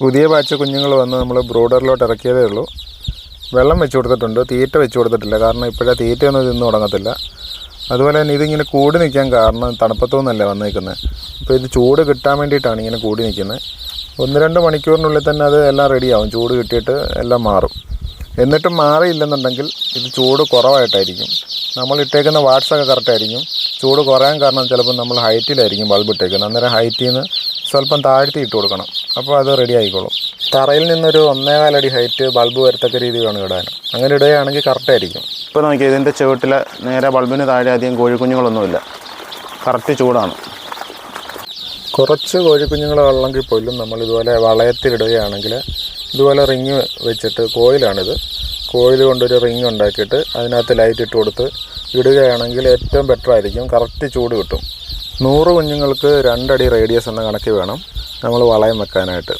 പുതിയ ബാച്ച് കുഞ്ഞുങ്ങൾ വന്ന് നമ്മൾ ബ്രൂഡറിലോട്ട് ഇറക്കിയതേ ഉള്ളൂ. വെള്ളം വെച്ച് കൊടുത്തിട്ടുണ്ട് തീറ്റ വെച്ച് കൊടുത്തിട്ടില്ല. കാരണം ഇപ്പോഴേ തീറ്റയൊന്നും തിന്നു തുടങ്ങത്തില്ല. അതുപോലെ തന്നെ ഇതിങ്ങനെ കൂടി നിൽക്കാൻ കാരണം തണുപ്പത്തു നിന്നല്ല വന്നേക്കുന്നത് അപ്പോൾ ഇത് ചൂട് കിട്ടാൻ വേണ്ടിയിട്ടാണ് ഇങ്ങനെ കൂടി നിൽക്കുന്നത് ഒന്ന് രണ്ട് മണിക്കൂറിനുള്ളിൽ തന്നെ അത് എല്ലാം റെഡിയാവും ചൂട് കിട്ടിയിട്ട് എല്ലാം മാറും. എന്നിട്ടും മാറിയില്ലെന്നുണ്ടെങ്കിൽ ഇത് ചൂട് കുറവായിട്ടായിരിക്കും. നമ്മൾ ഇട്ടേക്കുന്ന വാട്സൊക്കെ കറക്റ്റായിരിക്കും ചൂട് കുറയാൻ കാരണം ചിലപ്പോൾ നമ്മൾ ഹൈറ്റിലായിരിക്കും ബൾബ് ഇട്ടേക്കുന്നത് അന്നേരം ഹൈറ്റിൽ നിന്ന് സ്വല്പം താഴ്ത്തി ഇട്ട് കൊടുക്കണം. അപ്പോൾ അത് റെഡി ആയിക്കോളും. തറയിൽ നിന്നൊരു ഒന്നേകാലടി ഹൈറ്റ് ബൾബ് വരത്തക്ക രീതി വേണം ഇടാൻ. അങ്ങനെ ഇടുകയാണെങ്കിൽ കറക്റ്റായിരിക്കും ഇപ്പോൾ നോക്കിയാൽ ഇതിന്റെ ചുവട്ടിൽ നേരെ ബൾബിന് താഴെ അധികം കോഴിക്കുഞ്ഞുങ്ങളൊന്നുമില്ല. കറക്റ്റ് ചൂടാണ്. കുറച്ച് കോഴിക്കുഞ്ഞുങ്ങൾ ഉള്ളെങ്കിൽ പോലും നമ്മൾ ഇതുപോലെ വളയത്തിലിടുകയാണെങ്കിൽ ഇതുപോലെ റിങ് വെച്ചിട്ട് കോയിലാണിത്. കോയിൽ കൊണ്ടൊരു റിങ് ഉണ്ടാക്കിയിട്ട് അതിനകത്ത് ലൈറ്റ് ഇട്ട് കൊടുത്ത് ഇടുകയാണെങ്കിൽ ഏറ്റവും ബെറ്റർ ആയിരിക്കും. കറക്റ്റ് ചൂട് കിട്ടും. നൂറ് കുഞ്ഞുങ്ങൾക്ക് രണ്ടടി റേഡിയസ് എന്ന കണക്ക് വേണം നമ്മൾ വളയം വെക്കാനായിട്ട്.